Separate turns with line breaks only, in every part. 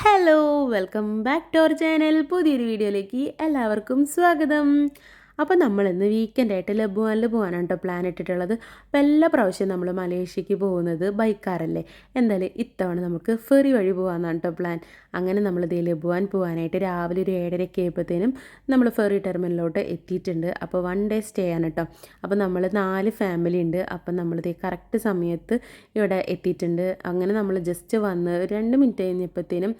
Hello welcome back to our channel പുതിയൊരു വീഡിയോയിലേക്ക് എല്ലാവർക്കും സ്വാഗതം. അപ്പോൾ നമ്മൾ ഇന്ന് വീക്കെൻഡായിട്ട് ലബുവാനിൽ പോകാനാണ് കേട്ടോ പ്ലാൻ ഇട്ടിട്ടുള്ളത്. അപ്പോൾ എല്ലാ പ്രാവശ്യം നമ്മൾ മലേഷ്യക്ക് പോകുന്നത് ബൈക്കാറല്ലേ എന്തായാലും ഇത്തവണ നമുക്ക് ഫെറി വഴി പോകാമെന്നാണ് കേട്ടോ പ്ലാൻ അങ്ങനെ നമ്മൾ ഇതേ ലബുവാൻ പോകാനായിട്ട് രാവിലെ ഒരു ഏഴരയ്ക്ക് ആയപ്പോഴത്തേനും നമ്മൾ ഫെറി ടെർമിനലിലോട്ട് എത്തിയിട്ടുണ്ട്. അപ്പോൾ വൺ ഡേ സ്റ്റേ ആണ് കേട്ടോ അപ്പോൾ നമ്മൾ നാല് ഫാമിലി ഉണ്ട്. അപ്പം നമ്മളിതേ കറക്റ്റ് സമയത്ത് ഇവിടെ എത്തിയിട്ടുണ്ട്. അങ്ങനെ നമ്മൾ ജസ്റ്റ് വന്ന് രണ്ട് മിനിറ്റ് കഴിഞ്ഞപ്പോഴത്തേനും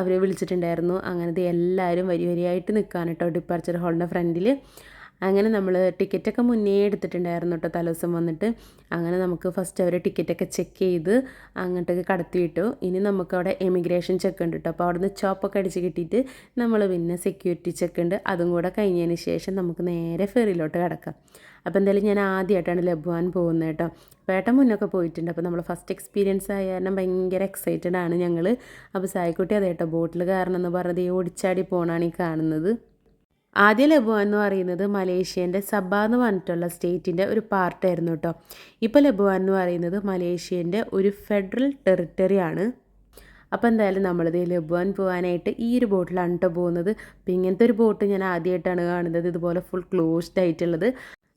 അവർ വിളിച്ചിട്ടുണ്ടായിരുന്നു. അങ്ങനത്തെ എല്ലാവരും വരി വരിയായിട്ട് നിൽക്കാൻ കേട്ടോ ഡിപ്പാർച്ചർ ഹാളിന്റെ ഫ്രണ്ടിൽ അങ്ങനെ നമ്മൾ ടിക്കറ്റൊക്കെ മുന്നേ എടുത്തിട്ടുണ്ടായിരുന്നു കേട്ടോ തലേദിവസം വന്നിട്ട്. അങ്ങനെ നമുക്ക് ഫസ്റ്റ് അവർ ടിക്കറ്റൊക്കെ ചെക്ക് ചെയ്ത് അങ്ങോട്ടേക്ക് കടത്തി വിട്ടു. ഇനി നമുക്ക് അവിടെ എമിഗ്രേഷൻ ചെക്ക് ഉണ്ട് കേട്ടോ അപ്പോൾ അവിടെ നിന്ന് ചോപ്പൊക്കെ അടിച്ച് കിട്ടിയിട്ട് നമ്മൾ പിന്നെ സെക്യൂരിറ്റി ചെക്ക് ഉണ്ട്. അതും കൂടെ കഴിഞ്ഞതിന് ശേഷം നമുക്ക് നേരെ ഫെറിയിലോട്ട് കിടക്കാം. അപ്പോൾ എന്തായാലും ഞാൻ ആദ്യമായിട്ടാണ് ലഭുവാൻ പോകുന്നത് കേട്ടോ വേട്ട മുന്നൊക്കെ പോയിട്ടുണ്ട്. അപ്പോൾ നമ്മൾ ഫസ്റ്റ് എക്സ്പീരിയൻസ് ആയ കാരണം ഭയങ്കര എക്സൈറ്റഡ് ആണ് ഞങ്ങൾ അപ്പോൾ സായിക്കുട്ടി അതേട്ടോ ബോട്ടിൽ കാരണം എന്ന് പറഞ്ഞത് ഈ ഓടിച്ചാടി പോകണമാണ് ഈ കാണുന്നത്. ആദ്യ ലബുവ എന്ന് പറയുന്നത് മലേഷ്യന്റെ സബ എന്ന് പറഞ്ഞിട്ടുള്ള സ്റ്റേറ്റിന്റെ ഒരു പാർട്ടായിരുന്നു കേട്ടോ. ഇപ്പോൾ ലബുവ എന്ന് പറയുന്നത് മലേഷ്യന്റെ ഒരു ഫെഡറൽ ടെറിട്ടറി ആണ്. അപ്പോൾ എന്തായാലും നമ്മളിത് ലബുവാൻ പോകാനായിട്ട് ഈ ഒരു ബോട്ടിലാണ് കേട്ടോ പോകുന്നത്. അപ്പോൾ ഇങ്ങനത്തെ ഒരു ബോട്ട് ഞാൻ ആദ്യമായിട്ടാണ് കാണുന്നത്. ഇതുപോലെ ഫുൾ ക്ലോസ്ഡ് ആയിട്ടുള്ളത്.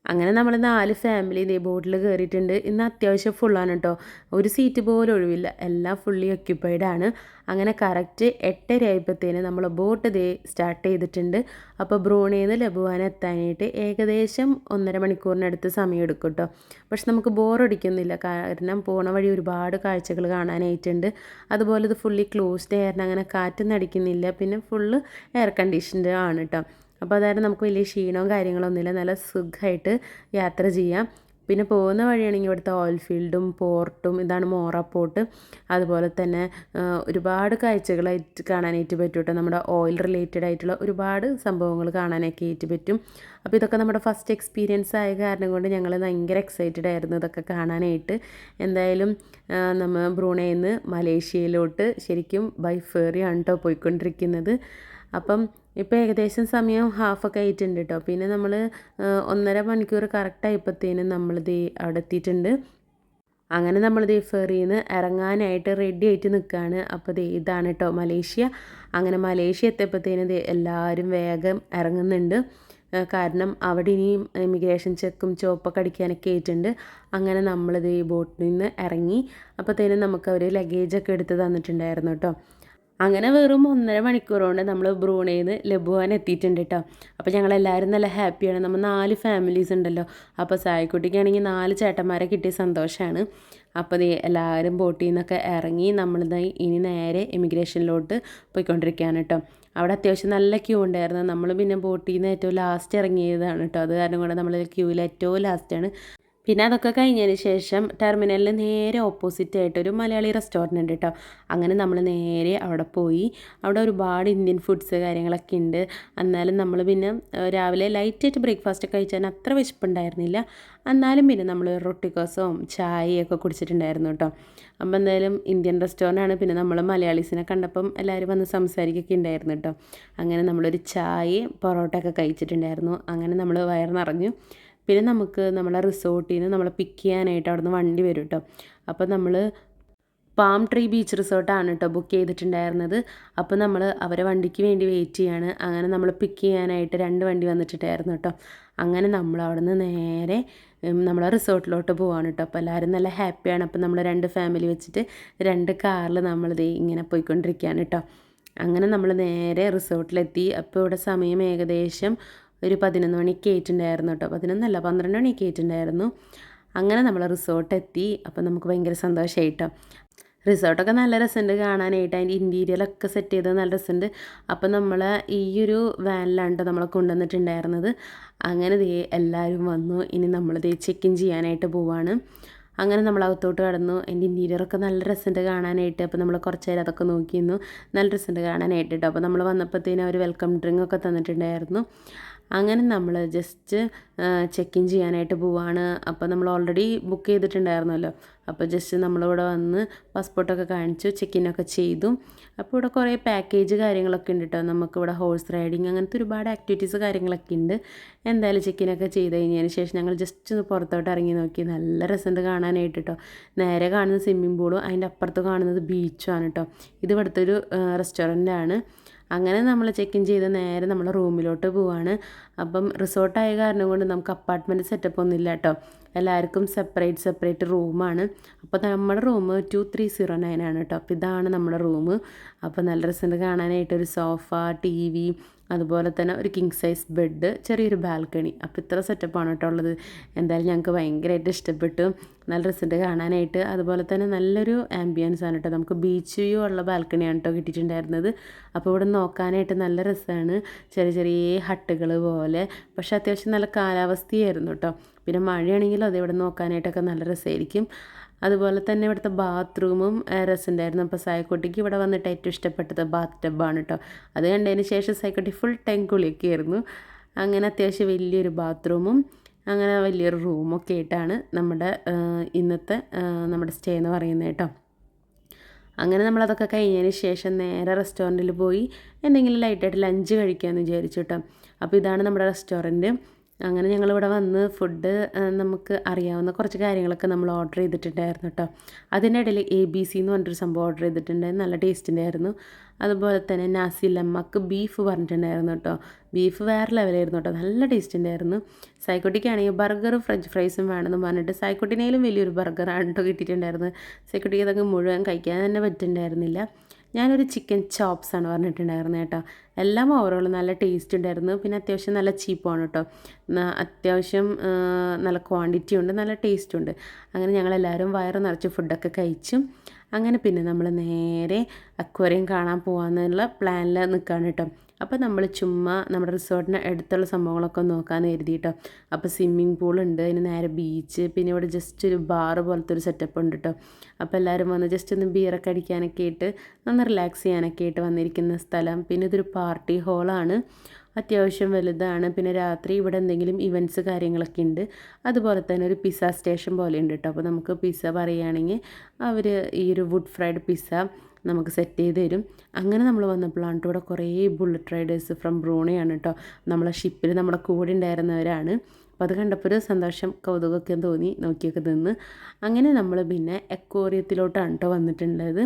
അങ്ങനെ നമ്മൾ നാല് ഫാമിലി ഇതേ ബോട്ടിൽ കയറിയിട്ടുണ്ട് ഇന്ന് അത്യാവശ്യം ഫുള്ളാണ് കേട്ടോ ഒരു സീറ്റ് പോലും ഒഴിവില്ല. എല്ലാം ഫുള്ളി ഒക്യുപ്പൈഡ് ആണ്. അങ്ങനെ കറക്റ്റ് എട്ടര ആയപ്പോഴത്തേന് നമ്മൾ ബോട്ട് ഇതേ സ്റ്റാർട്ട് ചെയ്തിട്ടുണ്ട്. അപ്പോൾ ബ്രൂണയിൽ നിന്ന് ലബുവാൻ എത്താനായിട്ട് ഏകദേശം ഒന്നര മണിക്കൂറിനടുത്ത് സമയം എടുക്കും കേട്ടോ പക്ഷെ നമുക്ക് ബോറടിക്കുന്നില്ല കാരണം പോണ വഴി ഒരുപാട് കാഴ്ചകൾ കാണാനായിട്ടുണ്ട്. അതുപോലെ ഇത് ഫുള്ളി ക്ലോസ്ഡ് ആയിരുന്നു അങ്ങനെ കാറ്റൊന്നും അടിക്കുന്നില്ല. പിന്നെ ഫുള്ള് എയർ കണ്ടീഷൻഡ് ആണ് കേട്ടോ അപ്പോൾ അതായത് നമുക്ക് വലിയ ക്ഷീണവും കാര്യങ്ങളൊന്നുമില്ല. നല്ല സുഖമായിട്ട് യാത്ര ചെയ്യാം. പിന്നെ പോകുന്ന വഴിയാണെങ്കിൽ ഇവിടുത്തെ ഓയിൽ ഫീൽഡും പോർട്ടും ഇതാണ് മോറ പോർട്ട് അതുപോലെ തന്നെ ഒരുപാട് കാഴ്ചകളായിട്ട് കാണാനായിട്ട് പറ്റും കേട്ടോ. നമ്മുടെ ഓയിൽ റിലേറ്റഡ് ആയിട്ടുള്ള ഒരുപാട് സംഭവങ്ങൾ കാണാനൊക്കെ ആയിട്ട് പറ്റും. അപ്പോൾ ഇതൊക്കെ നമ്മുടെ ഫസ്റ്റ് എക്സ്പീരിയൻസ് ആയ കാരണം കൊണ്ട് ഞങ്ങൾ ഭയങ്കര എക്സൈറ്റഡ് ആയിരുന്നു ഇതൊക്കെ കാണാനായിട്ട്. എന്തായാലും നമ്മൾ ബ്രൂണയിൽ നിന്ന് മലേഷ്യയിലോട്ട് ശരിക്കും ബൈ ഫേറിയാണ് കേട്ടോ പോയിക്കൊണ്ടിരിക്കുന്നത്. അപ്പം ഇപ്പോൾ ഏകദേശം സമയം ഹാഫൊക്കെ ആയിട്ടുണ്ട് കേട്ടോ പിന്നെ നമ്മൾ ഒന്നര മണിക്കൂർ കറക്റ്റ് ആയപ്പോഴത്തേനും നമ്മളിത് അവിടെ എത്തിയിട്ടുണ്ട്. അങ്ങനെ നമ്മളിത് ഫെറിയിൽ നിന്ന് ഇറങ്ങാനായിട്ട് റെഡി ആയിട്ട് നിൽക്കുകയാണ് അപ്പോൾ ദേ ഇതാണ് കേട്ടോ മലേഷ്യ. അങ്ങനെ മലേഷ്യ എത്തിയപ്പോഴത്തേനും എല്ലാവരും വേഗം ഇറങ്ങുന്നുണ്ട്. കാരണം അവിടെ ഇനിയും ഇമിഗ്രേഷൻ ചെക്കും ചോപ്പൊക്കെ അടിക്കാനൊക്കെ ആയിട്ടുണ്ട്. അങ്ങനെ നമ്മളിത് ഈ ബോട്ടിൽ നിന്ന് ഇറങ്ങി. അപ്പോഴത്തേനും നമുക്ക് അവർ ലഗേജൊക്കെ എടുത്ത് തന്നിട്ടുണ്ടായിരുന്നു കേട്ടോ അങ്ങനെ വെറും ഒന്നര മണിക്കൂർ കൊണ്ട് നമ്മൾ ബ്രൂണയിൽ നിന്ന് എത്തിയിട്ടുണ്ട് കേട്ടോ അപ്പോൾ ഞങ്ങൾ എല്ലാവരും നല്ല ഹാപ്പിയാണ്. നമ്മൾ നാല് ഫാമിലീസ് ഉണ്ടല്ലോ. അപ്പോൾ സായിക്കുട്ടിക്കാണെങ്കിൽ നാല് ചേട്ടന്മാരെ കിട്ടിയ സന്തോഷമാണ് അപ്പോൾ എല്ലാവരും ബോട്ടിൽ നിന്നൊക്കെ ഇറങ്ങി നമ്മൾ ഇനി നേരെ ഇമിഗ്രേഷനിലോട്ട് പോയിക്കൊണ്ടിരിക്കുകയാണ് കേട്ടോ അവിടെ അത്യാവശ്യം നല്ല ക്യൂ ഉണ്ടായിരുന്നു. നമ്മൾ പിന്നെ ബോട്ടിൽ നിന്ന് ഏറ്റവും ലാസ്റ്റ് ഇറങ്ങിയതാണ് കേട്ടോ അത് കാരണം കൊണ്ട് നമ്മൾ ക്യൂവിൽ ഏറ്റവും ലാസ്റ്റാണ് പിന്നെ അതൊക്കെ കഴിഞ്ഞതിന് ശേഷം ടെർമിനലിൽ നേരെ ഓപ്പോസിറ്റ് ആയിട്ട് ഒരു മലയാളി റെസ്റ്റോറന്റ് ഉണ്ട് കേട്ടോ അങ്ങനെ നമ്മൾ നേരെ അവിടെ പോയി. അവിടെ ഒരുപാട് ഇന്ത്യൻ ഫുഡ്സ് കാര്യങ്ങളൊക്കെ ഉണ്ട് എന്നാലും നമ്മൾ പിന്നെ രാവിലെ ലൈറ്റായിട്ട് ബ്രേക്ക്ഫാസ്റ്റ് കഴിച്ചാൽ അത്ര വിശപ്പുണ്ടായിരുന്നില്ല. എന്നാലും പിന്നെ നമ്മൾ റൊട്ടിക്കോസവും ചായയൊക്കെ കുടിച്ചിട്ടുണ്ടായിരുന്നു കേട്ടോ അപ്പം എന്തായാലും ഇന്ത്യൻ റെസ്റ്റോറന്റ് ആണ് പിന്നെ നമ്മൾ മലയാളീസിനെ കണ്ടപ്പം എല്ലാവരും വന്ന് സംസാരിക്കുകയൊക്കെ ഉണ്ടായിരുന്നു കേട്ടോ അങ്ങനെ നമ്മളൊരു ചായയും പൊറോട്ടയൊക്കെ കഴിച്ചിട്ടുണ്ടായിരുന്നു. അങ്ങനെ നമ്മൾ വയർ നിറഞ്ഞു. പിന്നെ നമുക്ക് നമ്മളെ റിസോർട്ടിൽ നിന്ന് നമ്മളെ പിക്ക് ചെയ്യാനായിട്ട് അവിടെ നിന്ന് വണ്ടി വരും കേട്ടോ അപ്പോൾ നമ്മൾ പാം ട്രീ ബീച്ച് റിസോർട്ടാണ് കേട്ടോ ബുക്ക് ചെയ്തിട്ടുണ്ടായിരുന്നത്. അപ്പോൾ നമ്മൾ അവരെ വണ്ടിക്ക് വേണ്ടി വെയിറ്റ് ചെയ്യാണ്. അങ്ങനെ നമ്മൾ പിക്ക് ചെയ്യാനായിട്ട് രണ്ട് വണ്ടി വന്നിട്ടുണ്ടായിരുന്നു കേട്ടോ അങ്ങനെ നമ്മൾ അവിടെ നിന്ന് നേരെ നമ്മളെ റിസോർട്ടിലോട്ട് പോവാണ് കേട്ടോ അപ്പോൾ എല്ലാവരും നല്ല ഹാപ്പിയാണ് അപ്പോൾ നമ്മൾ രണ്ട് ഫാമിലി വെച്ചിട്ട് രണ്ട് കാറിൽ നമ്മളിത് ഇങ്ങനെ പോയിക്കൊണ്ടിരിക്കുകയാണ് കേട്ടോ അങ്ങനെ നമ്മൾ നേരെ റിസോർട്ടിലെത്തി. അപ്പോൾ ഇവിടെ സമയം ഏകദേശം ഒരു പതിനൊന്ന് മണിക്ക് ഏറ്റുണ്ടായിരുന്നു കേട്ടോ. പതിനൊന്നല്ല പന്ത്രണ്ട് മണിക്ക് ഏറ്റുണ്ടായിരുന്നു. അങ്ങനെ നമ്മൾ റിസോർട്ട് എത്തി. അപ്പോൾ നമുക്ക് ഭയങ്കര സന്തോഷമായിട്ടോ റിസോർട്ടൊക്കെ നല്ല രസമുണ്ട് കാണാനായിട്ട്. അതിന്റെ ഇന്റീരിയലൊക്കെ സെറ്റ് ചെയ്തത് നല്ല രസമുണ്ട് അപ്പം നമ്മൾ ഈ ഒരു വാനിലാണ് നമ്മളെ കൊണ്ടുവന്നിട്ടുണ്ടായിരുന്നത്. അങ്ങനെ ദേ എല്ലാവരും വന്നു. ഇനി നമ്മൾ ദേ ചെക്ക് ഇൻ ചെയ്യാനായിട്ട് പോവാണ്. അങ്ങനെ നമ്മൾ അകത്തോട്ട് കടന്നു. എന്റെ ഇന്റീരിയറൊക്കെ നല്ല രസമുണ്ട് കാണാനായിട്ട്. അപ്പോൾ നമ്മൾ കുറച്ച് നേരം അതൊക്കെ നോക്കിയിരുന്നു. നല്ല രസമുണ്ട് കാണാനായിട്ട് കേട്ടോ അപ്പോൾ നമ്മൾ വന്നപ്പോഴത്തേനും അവർ വെൽക്കം ഡ്രിങ്ക് ഒക്കെ തന്നിട്ടുണ്ടായിരുന്നു. അങ്ങനെ നമ്മൾ ജസ്റ്റ് ചെക്ക് ഇൻ ചെയ്യാനായിട്ട് പോവാണ്. അപ്പോൾ നമ്മൾ ഓൾറെഡി ബുക്ക് ചെയ്തിട്ടുണ്ടായിരുന്നല്ലോ. അപ്പോൾ ജസ്റ്റ് നമ്മളിവിടെ വന്ന് പാസ്പോർട്ടൊക്കെ കാണിച്ചു ചെക്ക് ഇനൊക്കെ ചെയ്തു. അപ്പോൾ ഇവിടെ കുറേ പാക്കേജ് കാര്യങ്ങളൊക്കെ ഉണ്ട് കേട്ടോ നമുക്കിവിടെ ഹോഴ്സ് റൈഡിങ് അങ്ങനത്തെ ഒരുപാട് ആക്ടിവിറ്റീസ് കാര്യങ്ങളൊക്കെ ഉണ്ട്. എന്തായാലും ചെക്ക് ഇനൊക്കെ ചെയ്ത് കഴിഞ്ഞതിന് ശേഷം ഞങ്ങൾ ജസ്റ്റ് ഒന്ന് പുറത്തോട്ട് ഇറങ്ങി നോക്കി. നല്ല രസമുണ്ട് കാണാനായിട്ട് കേട്ടോ നേരെ കാണുന്ന സ്വിമ്മിംഗ് പൂളും അതിന്റെ അപ്പുറത്ത് കാണുന്നത് ബീച്ചുമാണ് കേട്ടോ ഇത് ഇവിടുത്തെ ഒരു റെസ്റ്റോറന്റാണ് അങ്ങനെ നമ്മൾ ചെക്ക് ഇൻ ചെയ്ത് നേരെ നമ്മൾ റൂമിലോട്ട് പോവാണ്. അപ്പം റിസോർട്ടായ കാരണം കൊണ്ട് നമുക്ക് അപ്പാർട്ട്മെന്റ് സെറ്റപ്പ് ഒന്നും ഇല്ല കേട്ടോ എല്ലാവർക്കും സെപ്പറേറ്റ് സെപ്പറേറ്റ് റൂമാണ് അപ്പോൾ നമ്മുടെ room two three zero nine ആണ് കേട്ടോ അപ്പോൾ ഇതാണ് നമ്മുടെ റൂം അപ്പോൾ നല്ല രസമുണ്ട് കാണാനായിട്ട്. ഒരു സോഫ ടി വി അതുപോലെ തന്നെ ഒരു കിങ് സൈസ് ബെഡ് ചെറിയൊരു ബാൽക്കണി അപ്പോൾ ഇത്ര സെറ്റപ്പാണ് കേട്ടോ ഉള്ളത്. എന്തായാലും ഞങ്ങൾക്ക് ഭയങ്കരമായിട്ട് ഇഷ്ടപ്പെട്ടു. നല്ല രസമുണ്ട് കാണാനായിട്ട്. അതുപോലെ തന്നെ നല്ലൊരു ആംബിയൻസ് ആണ് കേട്ടോ നമുക്ക് ബീച്ച് വ്യൂ ഉള്ള ബാൽക്കണിയാണ് കേട്ടോ കിട്ടിയിട്ടുണ്ടായിരുന്നത്. അപ്പോൾ ഇവിടെ നോക്കാനായിട്ട് നല്ല രസമാണ് ചെറിയ ചെറിയ ഹട്ടുകൾ പോലെ. പക്ഷേ അത്യാവശ്യം നല്ല കാലാവസ്ഥയായിരുന്നു കേട്ടോ പിന്നെ മഴയാണെങ്കിലും അത് ഇവിടെ നോക്കാനായിട്ടൊക്കെ നല്ല രസമായിരിക്കും അതുപോലെ തന്നെ ഇവിടുത്തെ ബാത്റൂമും രസമുണ്ടായിരുന്നു. അപ്പോൾ സായക്കുട്ടിക്ക് ഇവിടെ വന്നിട്ട് ഏറ്റവും ഇഷ്ടപ്പെട്ടത് ബാത്ത് ടബാണ് കേട്ടോ അത് കണ്ടതിന് ശേഷം സായക്കുട്ടി ഫുൾ ടൈം കുളിയൊക്കെയായിരുന്നു അങ്ങനെ അത്യാവശ്യം വലിയൊരു ബാത്റൂമും അങ്ങനെ വലിയൊരു റൂമൊക്കെ ആയിട്ടാണ് നമ്മുടെ ഇന്നത്തെ നമ്മുടെ സ്റ്റേ എന്ന് പറയുന്നത് കേട്ടോ. അങ്ങനെ നമ്മളതൊക്കെ കഴിഞ്ഞതിന് ശേഷം നേരെ റെസ്റ്റോറന്റിൽ പോയി എന്തെങ്കിലും ലൈറ്റായിട്ട് ലഞ്ച് കഴിക്കാമെന്ന് വിചാരിച്ചു കേട്ടോ അപ്പോൾ ഇതാണ് നമ്മുടെ റെസ്റ്റോറന്റ് അങ്ങനെ ഞങ്ങളിവിടെ വന്ന് ഫുഡ് നമുക്ക് അറിയാവുന്ന കുറച്ച് കാര്യങ്ങളൊക്കെ നമ്മൾ ഓർഡർ ചെയ്തിട്ടുണ്ടായിരുന്നു കേട്ടോ അതിനിടയിൽ എ ബി സി എന്ന് പറഞ്ഞിട്ടൊരു സംഭവം ഓർഡർ ചെയ്തിട്ടുണ്ടായിരുന്നു. നല്ല ടേസ്റ്റിന്റെ ആയിരുന്നു അതുപോലെ തന്നെ നാസി ലമ്മക്ക് ബീഫ് പറഞ്ഞിട്ടുണ്ടായിരുന്നു കേട്ടോ ബീഫ് വേറെ ലെവലായിരുന്നു കേട്ടോ നല്ല ടേസ്റ്റിന്റെ ആയിരുന്നു സൈക്കോട്ടിക്കാണെങ്കിൽ ബർഗറും ഫ്രഞ്ച് ഫ്രൈസും വേണമെന്ന് പറഞ്ഞിട്ട് സൈക്കോട്ടിനേലും വലിയൊരു ബർഗറാണ് കേട്ടോ കിട്ടിയിട്ടുണ്ടായിരുന്നു. സൈക്കോട്ടിക്ക് അതൊക്കെ മുഴുവൻ കഴിക്കാൻ തന്നെ പറ്റുന്നുണ്ടായിരുന്നില്ല ഞാനൊരു ചിക്കൻ ചോപ്സ് ആണ് പറഞ്ഞിട്ടുണ്ടായിരുന്നത് കേട്ടോ. എല്ലാം ഓവറോൾ നല്ല ടേസ്റ്റ് ഉണ്ടായിരുന്നു. പിന്നെ അത്യാവശ്യം നല്ല ചീപ്പാണ് കേട്ടോ. അത്യാവശ്യം നല്ല ക്വാണ്ടിറ്റി ഉണ്ട് നല്ല ടേസ്റ്റ് ഉണ്ട്. അങ്ങനെ ഞങ്ങളെല്ലാവരും വയറ് നിറച്ച് ഫുഡൊക്കെ കഴിച്ചു. അങ്ങനെ പിന്നെ നമ്മൾ നേരെ അക്വേറിയം കാണാൻ പോകാമെന്നുള്ള പ്ലാനിൽ നിൽക്കുകയാണ് കേട്ടോ. അപ്പോൾ നമ്മൾ ചുമ്മാ നമ്മുടെ റിസോർട്ടിന് അടുത്തുള്ള സംഭവങ്ങളൊക്കെ നോക്കാമെന്ന് കരുതിയിട്ടോ അപ്പോൾ സ്വിമ്മിങ് പൂൾ ഉണ്ട് അതിന് നേരെ ബീച്ച് പിന്നെ ഇവിടെ ജസ്റ്റ് ഒരു ബാർ പോലത്തെ ഒരു സെറ്റപ്പ് ഉണ്ട് കേട്ടോ അപ്പോൾ എല്ലാവരും വന്ന് ജസ്റ്റ് ഒന്ന് ബിയറൊക്കെ അടിക്കാനൊക്കെ ആയിട്ട് ഒന്ന് റിലാക്സ് ചെയ്യാനൊക്കെ ആയിട്ട് വന്നിരിക്കുന്ന സ്ഥലം. പിന്നെ ഇതൊരു പാർട്ടി ഹോളാണ് അത്യാവശ്യം വലുതാണ്. പിന്നെ രാത്രി ഇവിടെ എന്തെങ്കിലും ഇവന്റ്സ് കാര്യങ്ങളൊക്കെ ഉണ്ട്. അതുപോലെ തന്നെ ഒരു പിസ്സ സ്റ്റേഷൻ പോലെ ഉണ്ട് കേട്ടോ അപ്പോൾ നമുക്ക് പിസ്സ പറയുകയാണെങ്കിൽ അവർ ഈ ഒരു വുഡ് ഫ്രൈഡ് പിസ്സ നമുക്ക് സെറ്റ് ചെയ്ത് തരും. അങ്ങനെ നമ്മൾ വന്നപ്പോഴാണ് കേട്ടോ ഇവിടെ കുറേ ബുള്ളറ്റ് റൈഡേഴ്സ് ഫ്രം ബ്രൂണയാണ് കേട്ടോ നമ്മളെ ഷിപ്പിൽ നമ്മുടെ കൂടെ ഉണ്ടായിരുന്നവരാണ്. അപ്പോൾ അത് കണ്ടപ്പോൾ ഒരു സന്തോഷം കൗതുകമൊക്കെ തോന്നി നോക്കിയൊക്കെ നിന്ന്. അങ്ങനെ നമ്മൾ പിന്നെ എക്കോറിയത്തിലോട്ടാണ് കേട്ടോ വന്നിട്ടുള്ളത്.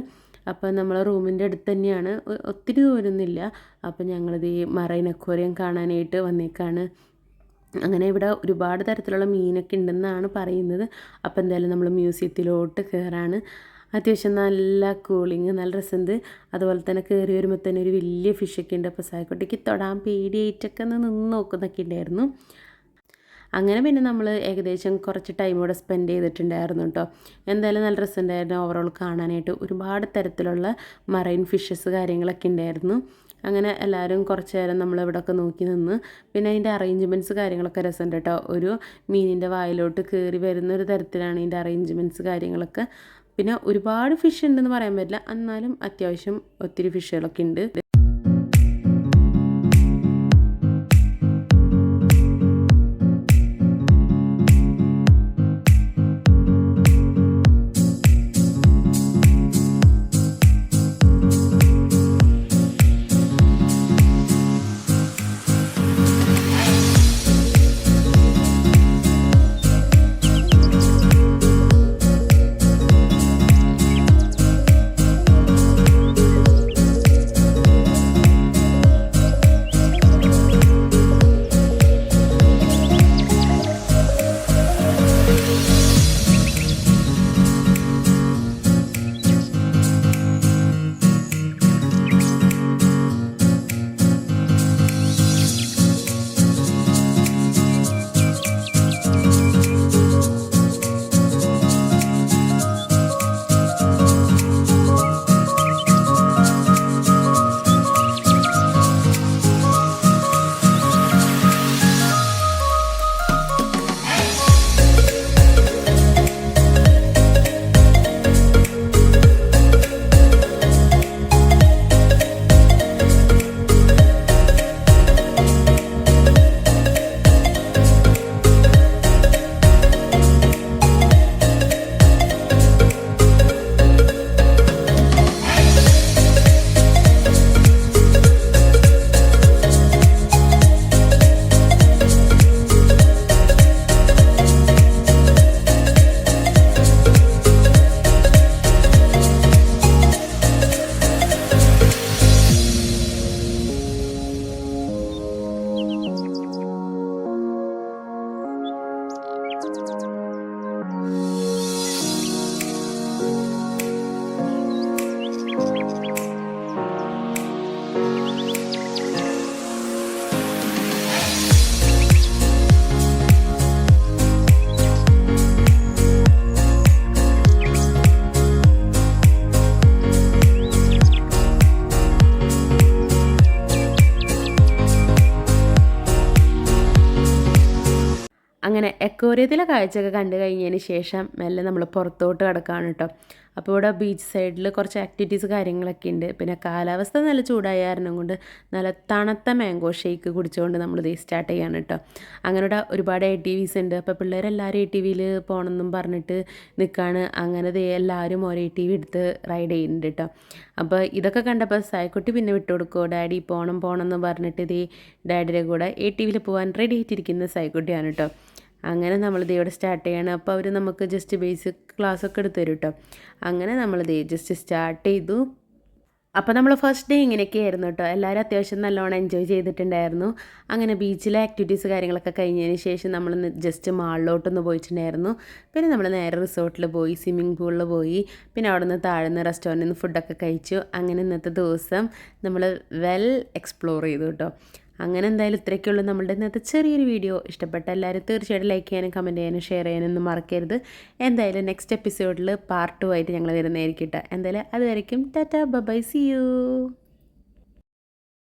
അപ്പോൾ നമ്മളെ റൂമിന്റെ അടുത്ത് തന്നെയാണ്. ഒത്തിരി ദൂരമൊന്നുമില്ല അപ്പോൾ ഞങ്ങളിത് ഈ മറൈൻ അക്വേറിയം കാണാനായിട്ട് വന്നേക്കാണ്. അങ്ങനെ ഇവിടെ ഒരുപാട് തരത്തിലുള്ള മീനൊക്കെ ഉണ്ടെന്നാണ് പറയുന്നത്. അപ്പോൾ എന്തായാലും നമ്മൾ മ്യൂസിയത്തിലോട്ട് കയറാണ് അത്യാവശ്യം നല്ല കൂളിങ് നല്ല രസമുണ്ട്. അതുപോലെ തന്നെ കയറി വരുമ്പോൾ തന്നെ ഒരു വലിയ ഫിഷൊക്കെ ഉണ്ട്. അപ്പോൾ സായിക്കോട്ടേക്ക് തൊടാൻ പേടിയായിട്ടൊക്കെ ഒന്ന് നിന്ന് നോക്കുന്നൊക്കെ ഉണ്ടായിരുന്നു. അങ്ങനെ പിന്നെ നമ്മൾ ഏകദേശം കുറച്ച് ടൈം കൂടെ സ്പെൻഡ് ചെയ്തിട്ടുണ്ടായിരുന്നു കേട്ടോ എന്തായാലും നല്ല രസമുണ്ടായിരുന്നു ഓവറോൾ കാണാനായിട്ട്. ഒരുപാട് തരത്തിലുള്ള മറൈൻ ഫിഷസ് കാര്യങ്ങളൊക്കെ ഉണ്ടായിരുന്നു. അങ്ങനെ എല്ലാവരും കുറച്ച് നേരം ഇവിടെയൊക്കെ നോക്കി നിന്ന്. പിന്നെ അതിന്റെ അറേഞ്ച്മെന്റ്സ് കാര്യങ്ങളൊക്കെ രസമുണ്ട് കേട്ടോ ഒരു മീനിന്റെ വായിലോട്ട് കയറി വരുന്ന ഒരു തരത്തിലാണ് ഇതിന്റെ അറേഞ്ച്മെന്റ്സ് കാര്യങ്ങളൊക്കെ. പിന്നെ ഒരുപാട് ഫിഷ് ഉണ്ടെന്ന് പറയാൻ പറ്റില്ല. എന്നാലും അത്യാവശ്യം ഒത്തിരി ഫിഷുകളൊക്കെ ഉണ്ട്. അങ്ങനെ എക്കോറിയത്തിലെ കാഴ്ചയൊക്കെ കണ്ടു കഴിഞ്ഞതിന് ശേഷം മെല്ലെ നമ്മൾ പുറത്തോട്ട് കിടക്കുകയാണ് കേട്ടോ. അപ്പോൾ ഇവിടെ ബീച്ച് സൈഡിൽ കുറച്ച് ആക്ടിവിറ്റീസ് കാര്യങ്ങളൊക്കെ ഉണ്ട്. പിന്നെ കാലാവസ്ഥ നല്ല ചൂടായ കാരണം കൊണ്ട് നല്ല തണുത്ത മാംഗോ ഷേക്ക് കുടിച്ചുകൊണ്ട് നമ്മൾ ഇത് സ്റ്റാർട്ട് ചെയ്യാണ് കേട്ടോ അങ്ങനെ ഒരുപാട് എ ടി വിസ് ഉണ്ട്. അപ്പോൾ പിള്ളേരെല്ലാവരും എ ടി വിയിൽ പോകണമെന്നും പറഞ്ഞിട്ട് നിൽക്കുകയാണ് അങ്ങനെ എല്ലാവരും ഓരോ എ ടി വി എടുത്ത് റൈഡ് ചെയ്യുന്നുണ്ട് കേട്ടോ അപ്പോൾ ഇതൊക്കെ കണ്ടപ്പോൾ സായ്ക്കുട്ടി പിന്നെ വിട്ടുകൊടുക്കുമോ ഡാഡി പോകണം പോകണം എന്ന് പറഞ്ഞിട്ട് ഇതേ ഡാഡിയുടെ കൂടെ എ ടി വിയിൽ പോകാൻ റെഡി ആയിട്ടിരിക്കുന്ന സായ്ക്കുട്ടിയാണ് കേട്ടോ അങ്ങനെ നമ്മൾ ദേ ഇവിടെ സ്റ്റാർട്ട് ചെയ്യണം. അപ്പോൾ അവർ നമുക്ക് ജസ്റ്റ് ബേസിക് ക്ലാസ് ഒക്കെ എടുത്ത് തരും കേട്ടോ അങ്ങനെ നമ്മൾ ദേ ജസ്റ്റ് സ്റ്റാർട്ട് ചെയ്തു. അപ്പോൾ നമ്മൾ ഫസ്റ്റ് ഡേ ഇങ്ങനെയൊക്കെ ആയിരുന്നു കേട്ടോ എല്ലാവരും അത്യാവശ്യം നല്ലോണം എൻജോയ് ചെയ്തിട്ടുണ്ടായിരുന്നു. അങ്ങനെ ബീച്ചിലെ ആക്ടിവിറ്റീസ് കാര്യങ്ങളൊക്കെ കഴിഞ്ഞതിന് ശേഷം നമ്മൾ ജസ്റ്റ് മാളിലോട്ടൊന്ന് പോയിട്ടുണ്ടായിരുന്നു. പിന്നെ നമ്മൾ നേരെ റിസോർട്ടിൽ പോയി സ്വിമ്മിംഗ് പൂളിൽ പോയി. പിന്നെ അവിടെ നിന്ന് താഴ്ന്ന് റെസ്റ്റോറന്റിൽ നിന്ന് ഫുഡൊക്കെ കഴിച്ചു. അങ്ങനെ ഇന്നത്തെ ദിവസം നമ്മൾ വെൽ എക്സ്പ്ലോർ ചെയ്തു കേട്ടോ അങ്ങനെ എന്തായാലും ഇത്രയൊക്കെയുള്ളൂ നമ്മളുടെ ഇന്നത്തെ ചെറിയൊരു വീഡിയോ. ഇഷ്ടപ്പെട്ട എല്ലാവരും തീർച്ചയായിട്ടും ലൈക്ക് ചെയ്യാനും കമന്റ് ചെയ്യാനും ഷെയർ ചെയ്യാനൊന്നും മറക്കരുത്. എന്തായാലും നെക്സ്റ്റ് എപ്പിസോഡിൽ പാർട്ട് ടു ആയിട്ട് ഞങ്ങൾ വരുന്നതായിരിക്കും കേട്ടോ എന്തായാലും അതുവരെയും ടാറ്റ ബൈ സി യു